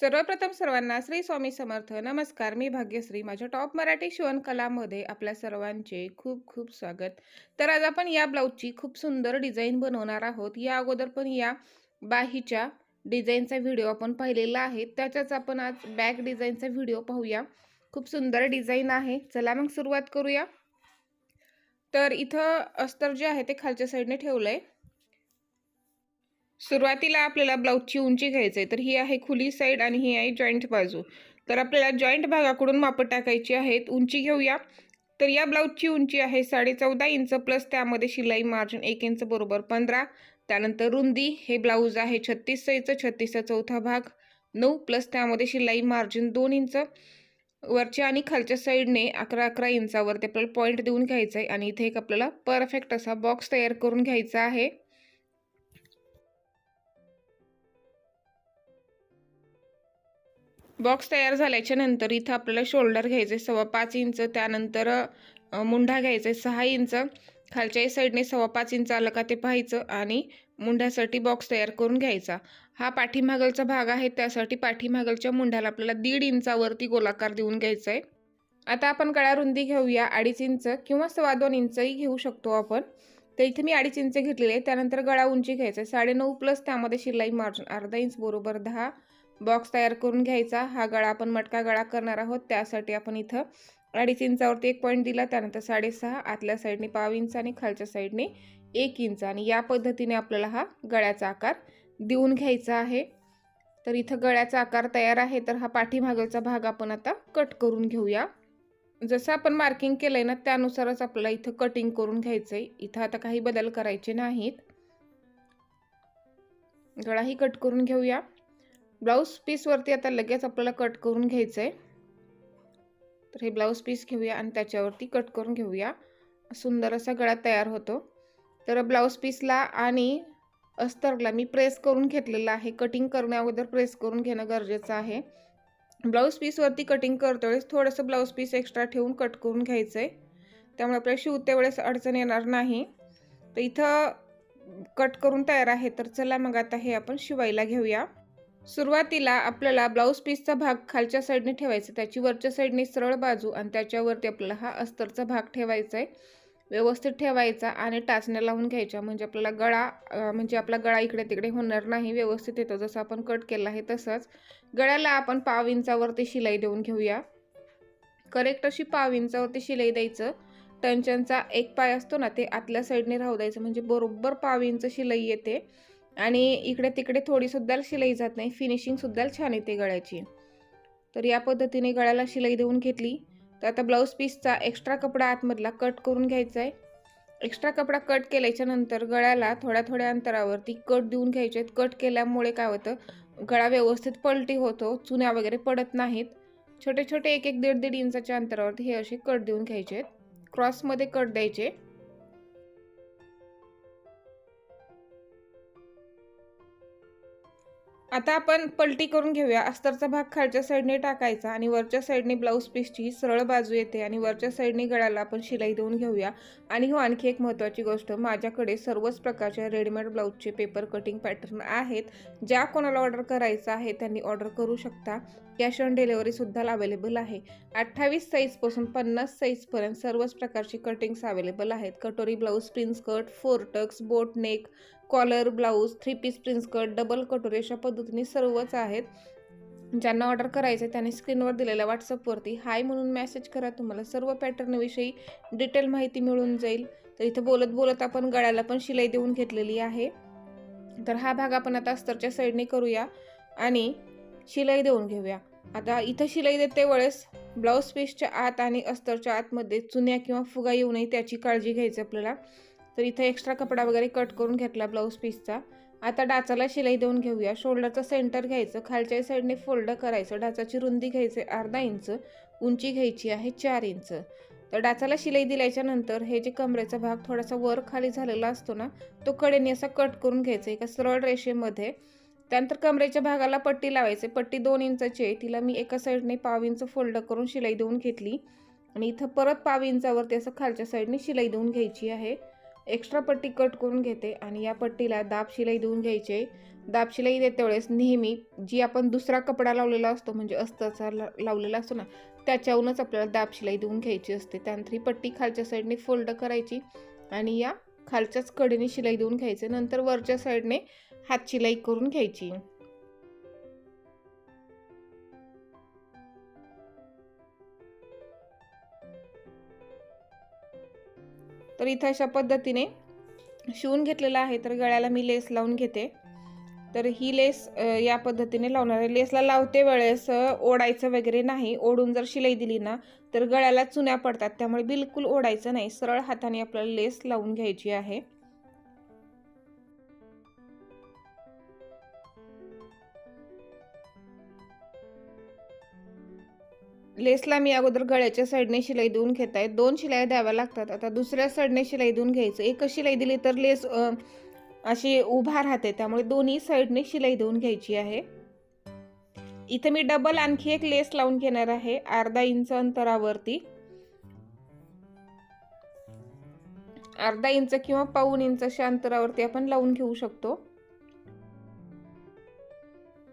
सर्वप्रथम सर्वांना श्री स्वामी समर्थ. नमस्कार मी भाग्यश्री. माझ्या टॉप मराठी शिवणकलामध्ये आपल्या सर्वांचे खूप खूप स्वागत. तर आज आपण या ब्लाऊजची खूप सुंदर डिझाईन बनवणार आहोत. या अगोदर पण या बाहीच्या डिझाईनचा व्हिडिओ आपण पाहिलेला आहे. त्याच्याच आपण आज बॅक डिझाईनचा व्हिडिओ पाहूया. खूप सुंदर डिझाईन आहे. चला मग सुरुवात करूया. तर इथं अस्तर जे आहे ते खालच्या साईडने ठेवलं आहे सुरुवातीला आपल्याला ब्लाऊजची उंची घ्यायची आहे तर ही आहे खुली साईड आणि ही आहे जॉईंट बाजू. तर आपल्याला जॉईंट भागाकडून मापं टाकायची आहेत उंची घेऊया. तर या ब्लाऊजची उंची आहे साडे चौदा इंच प्लस त्यामध्ये शिलाई मार्जिन एक इंच बरोबर पंधरा. त्यानंतर रुंदी हे ब्लाऊज आहे छत्तीस साईजचं छत्तीसचा चौथा भाग. नऊ प्लस त्यामध्ये शिलाई मार्जिन दोन इंच. वरच्या आणि खालच्या साईडने अकरा अकरा इंचावरती आपल्याला पॉईंट देऊन घ्यायचं आहे आणि इथे एक आपल्याला परफेक्ट असा बॉक्स तयार करून घ्यायचा आहे. बॉक्स तयार झाल्याच्यानंतर इथं आपल्याला शोल्डर घ्यायचं आहे सव्वा पाच इंच त्यानंतर मुंढा घ्यायचा आहे सहा इंच. खालच्याही साईडने सव्वा पाच इंच आलं का ते पाहायचं आणि मुंढ्यासाठी बॉक्स तयार करून घ्यायचा. हा पाठीमागलचा भाग आहे त्यासाठी पाठीमागलच्या मुंढ्याला आपल्याला दीड इंचावरती गोलाकार देऊन घ्यायचा आहे आता आपण गळा रुंदी घेऊया अडीच इंच किंवा सव्वा दोन इंचही घेऊ शकतो आपण. तर इथे मी अडीच इंच घेतलेले आहे त्यानंतर गळा उंची घ्यायचं आहे साडेनऊ प्लस त्यामध्ये शिलाई मार्जिन अर्धा इंच बरोबर दहा बॉक्स तयार करून घ्यायचा. हा गळा आपण मटका गळा करणार आहोत. त्यासाठी आपण इथं अडीच इंचावरती एक पॉईंट दिला. त्यानंतर साडेसहा आतल्या साईडने पाव इंच आणि खालच्या साईडने एक इंच. आणि या पद्धतीने आपल्याला हा गळ्याचा आकार देऊन घ्यायचा आहे. तर इथं गळ्याचा आकार तयार आहे. तर हा पाठीमागचा भाग आपण आता कट करून घेऊया. जसं आपण मार्किंग केलं आहे ना त्यानुसारच आपल्याला इथं कटिंग करून घ्यायचं आहे इथं आता काही बदल करायचे नाहीत. गळाही कट करून घेऊया. ब्लाऊज पीसवरती आता लगेच आपल्याला कट करून घ्यायचं आहे तर हे ब्लाऊज पीस घेऊया आणि त्याच्यावरती कट करून घेऊया. सुंदर असा गळा तयार होतो. तर ब्लाऊज पीसला आणि अस्तरला मी प्रेस करून घेतलेलं आहे. कटिंग करण्याअगोदर प्रेस करून घेणं गरजेचं आहे. ब्लाऊज पीसवरती कटिंग करतो वेळेस थोडंसं ब्लाऊज पीस एक्स्ट्रा ठेवून कट करून घ्यायचं आहे त्यामुळे आपल्याला शिवते वेळेस अडचण येणार नाही. तर इथं कट करून तयार आहे. तर चला मग आता हे आपण शिवायला घेऊया. सुरुवातीला आपल्याला ब्लाऊज पीसचा भाग खालच्या साईडने ठेवायचा त्याची वरच्या साईडने सरळ बाजू आणि त्याच्यावरती आपल्याला हा अस्तरचा भाग ठेवायचा आहे व्यवस्थित ठेवायचा आणि टाचण्या लावून घ्यायच्या म्हणजे आपल्याला गळा म्हणजे आपला गळा इकडे तिकडे होणार नाही व्यवस्थित येतो. जसं आपण कट केला आहे तसंच. गळ्याला आपण पाव इंचावरती शिलाई देऊन घेऊया. करेक्ट अशी पाव इंचावरती शिलाई द्यायचं. टंचनचा एक पाय असतो ना ते आतल्या साईडने राहू द्यायचं म्हणजे बरोबर पाव इंच शिलाई येते. आणि इकडे तिकडे थोडीसुद्धा शिलाई जात नाही. फिनिशिंगसुद्धा छान येते गळ्याची. तर या पद्धतीने गळ्याला शिलाई देऊन घेतली. तर आता ब्लाऊज पीसचा एक्स्ट्रा कपडा आतमधला कट करून घ्यायचा आहे. एक्स्ट्रा कपडा कट केल्याच्यानंतर गळ्याला थोड्या थोड्या अंतरावरती कट देऊन घ्यायचे आहेत. कट केल्यामुळे काय होतं? गळा व्यवस्थित पलटी होतो. चुन्या वगैरे पडत नाहीत. छोटे छोटे एक एक दीड दीड इंचाच्या अंतरावरती हे असे कट देऊन घ्यायचे आहेत. क्रॉसमध्ये कट द्यायचे. आता आपण पलटी करून घेऊया. अस्तरचा भाग खालच्या साईडने टाकायचा आणि वरच्या साईडने ब्लाऊज पीसची सरळ बाजू येते आणि वरच्या साईडने गळ्याला आपण शिलाई देऊन घेऊया. आणि हो आणखी एक महत्त्वाची गोष्ट माझ्याकडे सर्वच प्रकारच्या रेडीमेड ब्लाऊजचे पेपर कटिंग पॅटर्न आहेत. ज्या कोणाला ऑर्डर करायचं आहे त्यांनी ऑर्डर करू शकता. कॅश ऑन डिलेवरीसुद्धा अवेलेबल आहे. अठ्ठावीस साईजपासून पन्नास साईजपर्यंत सर्वच प्रकारची कटिंग्स अवेलेबल आहेत. Katori blouse prince cut four tucks boat neck collar blouse three piece prince cut double katori अशा पद्धतीने सर्वच आहेत. ज्यांना ऑर्डर करायचं आहे त्यांनी स्क्रीनवर दिलेल्या व्हॉट्सअपवरती हाय म्हणून मेसेज करा. तुम्हाला सर्व पॅटर्नविषयी डिटेल माहिती मिळून जाईल. तर इथं बोलत बोलत आपण गळ्याला पण शिलाई देऊन घेतलेली आहे. तर हा भाग आपण आता अस्तरच्या साईडने करूया आणि शिलाई देऊन घेऊया. आता इथं शिलाई देते वेळेस ब्लाऊज पीसच्या आत आणि अस्तरच्या आतमध्ये चुन्या किंवा फुगा येऊ नये त्याची काळजी घ्यायची आपल्याला. तर इथं एक्स्ट्रा कपडा वगैरे कट करून घेतला ब्लाऊज पीसचा आता डाचाला शिलाई देऊन घेऊया. शोल्डरचं सेंटर घ्यायचं. खालच्या साईडने फोल्ड करायचं. डाचाची रुंदी घ्यायची अर्धा इंच उंची घ्यायची आहे चार इंच तर डाचाला शिलाई दिल्याच्या नंतर हे जे कमरेचा भाग थोडासा वर खाली झालेला असतो ना तो कडेने असा कट करून घ्यायचा एका सरळ रेषेमध्ये. त्यानंतर कमरेच्या भागाला पट्टी लावायची. पट्टी दोन इंचाची आहे. तिला मी एका साईडने पाव इंच फोल्ड करून शिलाई देऊन घेतली. आणि इथं परत पाव इंचावरती असं खालच्या साईडने शिलाई देऊन घ्यायची आहे. एक्स्ट्रा पट्टी कट करून घेते आणि या पट्टीला दाब शिलाई देऊन घ्यायची. दाब शिलाई देते वेळेस नेहमी जी आपण दुसरा कपडा लावलेला असतो म्हणजे अस्तरचा ला लावलेला असतो ना त्याच्याहूनच आपल्याला दाब शिलाई देऊन घ्यायची असते. त्यानंतर ही पट्टी खालच्या साईडने फोल्ड करायची आणि या खालच्याच कडेने शिलाई देऊन घ्यायचे. नंतर वरच्या साईडने हात शिलाई करून घ्यायची. तर इथं अशा पद्धतीने शिवून घेतलेला आहे. तर गळ्याला मी लेस लावून घेते. तर ही लेस या पद्धतीने लावणार आहे. लेसला लावते वेळेस ओढायचं वगैरे नाही. ओढून जर शिलाई दिली ना तर गळ्याला चुन्या पडतात. त्यामुळे बिलकुल ओढायचं नाही. सरळ हाताने आपल्याला लेस लावून घ्यायची आहे. लेसला मी अगोदर गळ्याच्या साईडने शिलाई देऊन घेत आहे. दोन शिलाई द्याव्या लागतात. आता दुसऱ्या साईडने शिलाई देऊन घ्यायचं. एकच शिलाई दिली तर लेस अशी उभा राहते. त्यामुळे दोन्ही साईडने शिलाई देऊन घ्यायची आहे. इथे मी डबल आणखी एक लेस लावून घेणार आहे. अर्धा इंच अंतरावरती. अर्धा इंच किंवा पाऊन इंच अशा अंतरावरती आपण लावून घेऊ शकतो.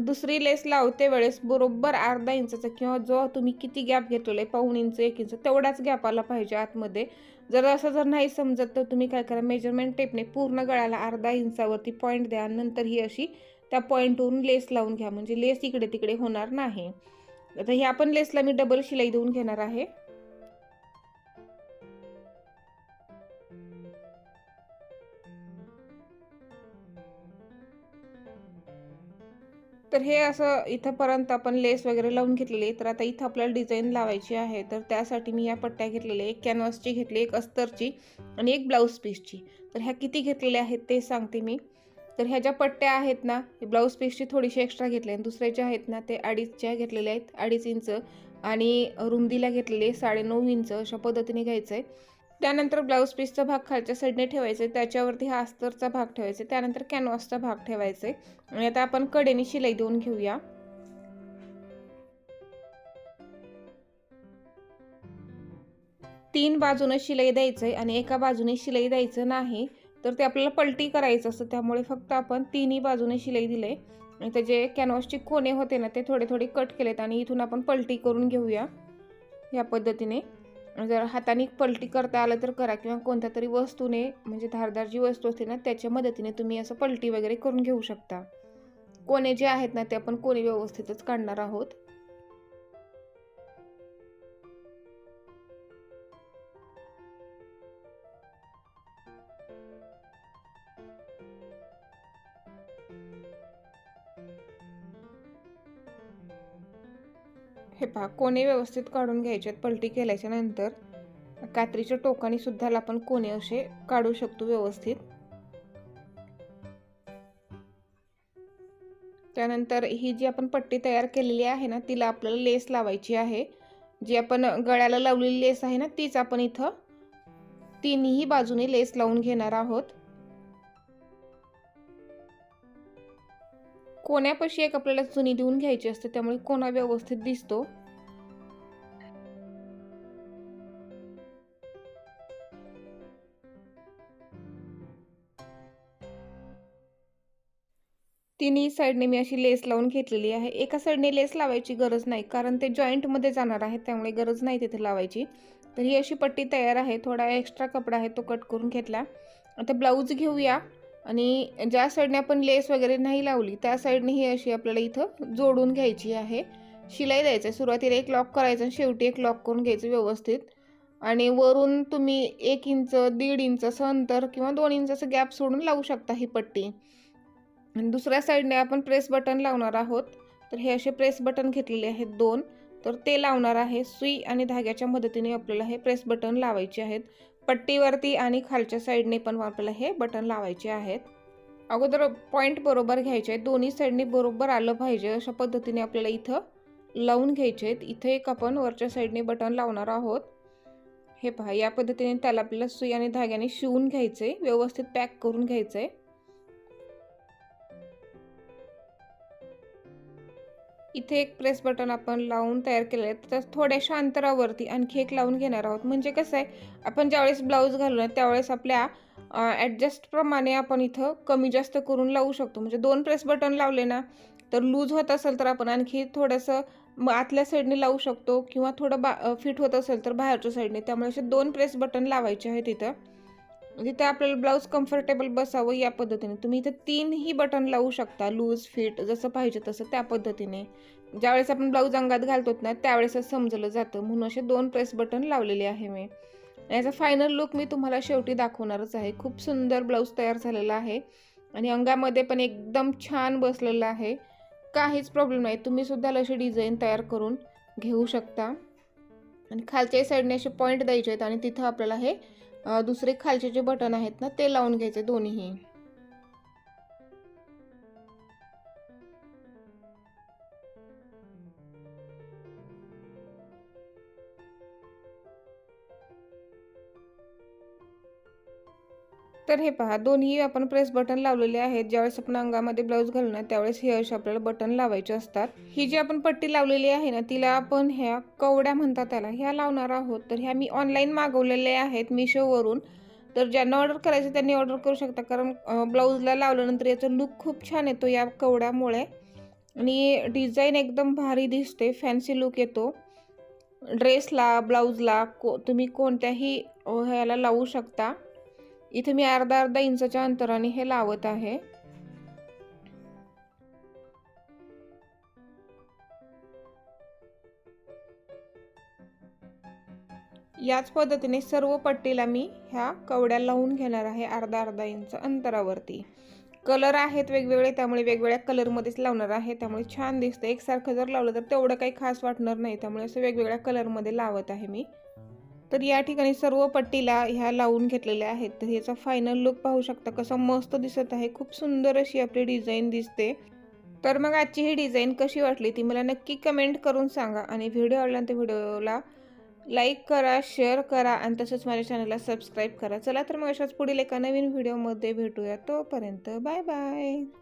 दुसरी लेस लावते वेळेस बरोबर अर्धा इंचाचा किंवा जो तुम्ही किती गॅप घेतलेला आहे पाऊण इंच एक इंच तेवढाच गॅप आला पाहिजे आतमध्ये. जर असं जर नाही समजत तर तुम्ही काय करा मेजरमेंट टेपने पूर्ण गळ्याला अर्धा इंचावरती पॉईंट द्या. नंतर ही अशी त्या पॉईंटवरून लेस लावून घ्या. म्हणजे लेस इकडे तिकडे होणार नाही. आता ह्या पण लेसला मी डबल शिलाई देऊन घेणार आहे. तर हे असं इथंपर्यंत आपण लेस वगैरे लावून घेतलेली तर आता इथं आपल्याला डिझाईन लावायची आहे. तर त्यासाठी मी या पट्ट्या घेतलेल्या एक कॅनव्हासची घेतली एक अस्तरची आणि एक ब्लाऊज पीसची. तर ह्या किती घेतलेल्या आहेत ते सांगते मी. तर ह्या ज्या पट्ट्या आहेत ना हे ब्लाऊज पीसची थोडीशी एक्स्ट्रा घेतली आणि दुसऱ्या ज्या आहेत ना ते अडीचच्या घेतलेल्या आहेत. अडीच इंच आणि रुंदीला घेतलेले साडेनऊ इंच अशा पद्धतीने घ्यायचं आहे. त्यानंतर ब्लाऊज पीसचा भाग खालच्या साईडने ठेवायचा आहे त्याच्यावरती हा अस्तरचा भाग ठेवायचा आहे त्यानंतर कॅनव्हासचा भाग ठेवायचा आहे आणि आता आपण कडेने शिलाई देऊन घेऊया. तीन बाजूने शिलाई द्यायचं आहे आणि एका बाजूने शिलाई द्यायचं नाही तर ते आपल्याला पलटी करायचं असतं. त्यामुळे फक्त आपण तिन्ही बाजूने शिलाई दिले आणि त्याचे कॅनव्हासचे कोणे होते ना ते थोडे थोडे कट केलेत आणि इथून आपण पलटी करून घेऊया. या पद्धतीने. जर हाताने पलटी करता आलं तर करा किंवा कोणत्या तरी वस्तूने म्हणजे धारदार जी वस्तू असते ना त्याच्या मदतीने तुम्ही असं पलटी वगैरे करून घेऊ शकता. कोणे जे आहेत ना ते आपण कोणी व्यवस्थितच काढणार आहोत. हे पहा कोणे व्यवस्थित काढून घ्यायचे आहेत पलटी केल्याच्यानंतर कात्रीच्या टोकाने सुद्धा आपण कोणे असे काढू शकतो व्यवस्थित? त्यानंतर ही जी आपण पट्टी तयार केलेली आहे ना तिला आपल्याला लेस लावायची आहे. जी आपण गळ्याला लावलेली लेस आहे ना तीच आपण इथं तिन्ही बाजूने लेस लावून घेणार आहोत. कोण्यापाशी एक आपल्याला चुनी देऊन घ्यायची असते त्यामुळे कोणा व्यवस्थित दिसतो. तिन्ही साईडने मी अशी लेस लावून घेतलेली आहे. एका साईडने लेस लावायची गरज नाही कारण ते जॉईंटमध्ये जाणार आहे त्यामुळे गरज नाही तिथे लावायची. तर ही अशी पट्टी तयार आहे थोडा एक्स्ट्रा कपडा आहे तो कट करून घेतला. आता ब्लाऊज घेऊया. आणि ज्या साईडने आपण लेस वगैरे नाही लावली त्या साईडने ही अशी आपल्याला इथं जोडून घ्यायची आहे. शिलाई द्यायचं आहे. सुरुवातीला एक लॉक करायचं आणि शेवटी एक लॉक करून घ्यायचं व्यवस्थित. आणि वरून तुम्ही एक इंच दीड इंच असं अंतर किंवा दोन इंच असं गॅप सोडून लावू शकता ही पट्टी. आणि दुसऱ्या साईडने आपण प्रेस बटन लावणार आहोत. तर हे असे प्रेस बटन घेतलेले आहेत दोन. तर ते लावणार आहे. सुई आणि धाग्याच्या मदतीने आपल्याला हे प्रेस बटन लावायचे आहेत. पट्टीवरती आणि खालच्या साईडने पण आपल्याला हे बटन लावायचे आहेत. अगोदर पॉईंट बरोबर घ्यायचे आहेत. दोन्ही साईडने बरोबर आलं पाहिजे अशा पद्धतीने आपल्याला इथं लावून घ्यायचे आहेत. इथं एक आपण वरच्या साईडने बटन लावणार आहोत. हे पहा या पद्धतीने त्याला आपल्याला सुई आणि धाग्याने शिवून घ्यायचं आहे व्यवस्थित पॅक करून घ्यायचं. आहे इथे एक प्रेस बटन आपण लावून तयार केलेलं आहे. तर थोड्याशा अंतरावरती आणखी एक लावून घेणार आहोत. म्हणजे कसं आहे आपण ज्यावेळेस ब्लाऊज घालू त्यावेळेस आपल्या ॲडजस्टप्रमाणे आपण इथं कमी जास्त करून लावू शकतो. म्हणजे दोन प्रेस बटन लावले ना तर लूज होत असेल तर आपण आणखी थोडंसं मग आतल्या साईडने लावू शकतो. किंवा थोडं बा फिट होत असेल तर बाहेरच्या साईडने त्यामुळे असे दोन प्रेस बटन लावायचे आहेत इथं. म्हणजे तिथे आपल्याला ब्लाऊज कम्फर्टेबल बसावं या पद्धतीने. तुम्ही इथं तीनही बटन लावू शकता लूज फिट जसं पाहिजे तसं त्या पद्धतीने. ज्यावेळेस आपण ब्लाऊज अंगात घालतो ना त्यावेळेस समजलं जातं. म्हणून असे दोन प्रेस बटन लावलेले आहे मी. याचा फायनल लुक मी तुम्हाला शेवटी दाखवणारच आहे. खूप सुंदर ब्लाऊज तयार झालेला आहे. आणि अंगामध्ये पण एकदम छान बसलेलं आहे. काहीच प्रॉब्लेम नाही. तुम्ही सुद्धा अशी डिझाईन तयार करून घेऊ शकता. आणि खालच्या साईडने असे पॉईंट द्यायचे आहेत आणि तिथं आपल्याला हे दुसरे खालचे जे बटन आहेत ना ते लावून घ्यायचे दोन्हीही. तर हे पहा दोन्ही आपण प्रेस बटन लावलेले आहेत. ज्यावेळेस आपण अंगामध्ये ब्लाऊज घालू ना त्यावेळेस हे असे आपल्याला बटन लावायचे असतात. ही जी आपण पट्टी लावलेली आहे ना तिला आपण ह्या कवड्या म्हणतात त्याला ह्या लावणार आहोत. तर ह्या मी ऑनलाईन मागवलेल्या आहेत मिशोवरून तर ज्यांना ऑर्डर करायचं त्यांनी ऑर्डर करू शकता. कारण ब्लाऊजला लावल्यानंतर याचा लुक खूप छान येतो या कवड्यामुळे. आणि डिझाईन एकदम भारी दिसते फॅन्सी लुक येतो. ड्रेसला ब्लाऊजला को तुम्ही कोणत्याही ह्याला लावू शकता. इथे मी अर्धा अर्धा इंचाच्या अंतराने हे लावत आहे. याच पद्धतीने सर्व पट्टीला मी ह्या कवड्या लावून घेणार आहे अर्धा अर्धा इंच अंतरावरती. कलर आहेत वेगवेगळे त्यामुळे वेगवेगळ्या कलरमध्येच लावणार आहे. त्यामुळे छान दिसतं एकसारखं जर लावलं तर तेवढं काही खास वाटणार नाही. त्यामुळे असं वेगवेगळ्या कलरमध्ये लावत आहे मी. तर या ठिकाणी सर्व पट्टीला ह्या लावून घेतलेल्या आहेत. तर ह्याचा फायनल लुक पाहू शकता कसं मस्त दिसत आहे. खूप सुंदर अशी आपली डिझाईन दिसते. तर मग आजची ही डिझाईन कशी वाटली ती मला नक्की कमेंट करून सांगा. आणि व्हिडिओ आवडला तर व्हिडिओला लाईक करा शेअर करा आणि तसंच माझ्या चॅनलला सबस्क्राईब करा. चला तर मग अशाच पुढील एका नवीन व्हिडिओमध्ये भेटूया. तोपर्यंत बाय बाय